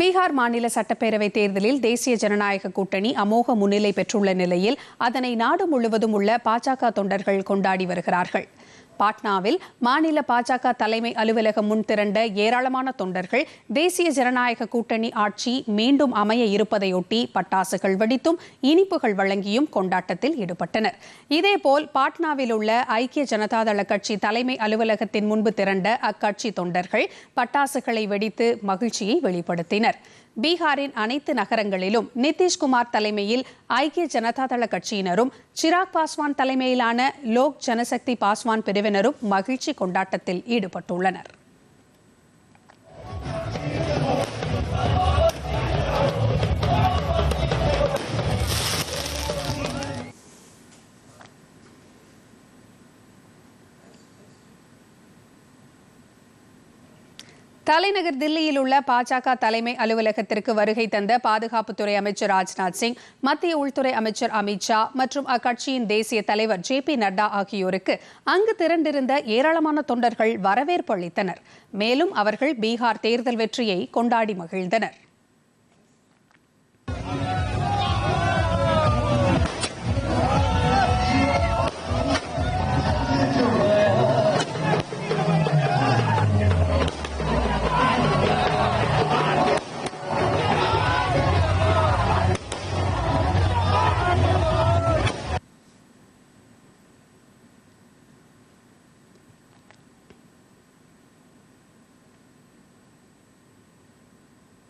பீகார் மாநில சட்டப்பேரவை தேர்தலில் தேசிய ஜனநாயக கூட்டணி அமோக முன்னிலை பெற்றுள்ள நிலையில் அதனை நாடு முழுவதும் உள்ள பாஜக தொண்டர்கள் கொண்டாடி வருகிறார்கள். பாட்னாவில் மாநில பாஜக தலைமை அலுவலகம் முன் திரண்ட ஏராளமான தொண்டர்கள் தேசிய ஜனநாயக கூட்டணி ஆட்சி மீண்டும் அமைய இருப்பதையொட்டி பட்டாசுகள் வெடித்தும் இனிப்புகள் வழங்கியும் கொண்டாட்டத்தில் ஈடுபட்டனர். இதேபோல் பாட்னாவில் உள்ள ஐக்கிய ஜனதாதள கட்சி தலைமை அலுவலகத்தின் முன்பு திரண்ட அக்கட்சி தொண்டர்கள் பட்டாசுகளை வெடித்து மகிழ்ச்சியை வெளிப்படுத்தினர். பீகாரின் அனைத்து நகரங்களிலும் நிதிஷ்குமார் தலைமையில் ஐக்கிய ஜனதாதள கட்சியினரும் சிராக் பாஸ்வான் தலைமையிலான லோக் ஜனசக்தி பாஸ்வான் பிரிவினரும் மகிழ்ச்சி கொண்டாட்டத்தில் ஈடுபட்டுள்ளனர். தலைநகர் தில்லியில் உள்ள பாஜக தலைமை அலுவலகத்திற்கு வருகை தந்த பாதுகாப்புத்துறை அமைச்சர் ராஜ்நாத் சிங் மத்திய உள்துறை அமைச்சர் அமித் ஷா மற்றும் அக்கட்சியின் தேசிய தலைவர் ஜே பி நட்டா ஆகியோருக்கு அங்கு திரண்டிருந்த ஏராளமான தொண்டர்கள் வரவேற்பு அளித்தனர். மேலும் அவர்கள் பீகார் தேர்தல் வெற்றியை கொண்டாடி மகிழ்ந்தனர்.